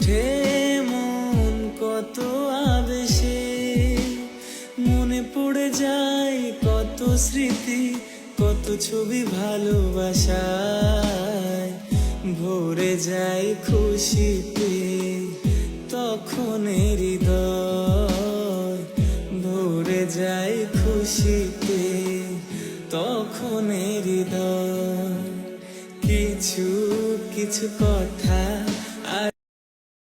ওঠে মন কত আবেশে, মনে পড়ে যায় কত স্মৃতি, কত ছবি ভালোবাসায়। ভরে যায় খুশিতে তখন হৃদয়। ভরে যায় খুশিতে তখন হৃদয়। কিছু কিছু কথা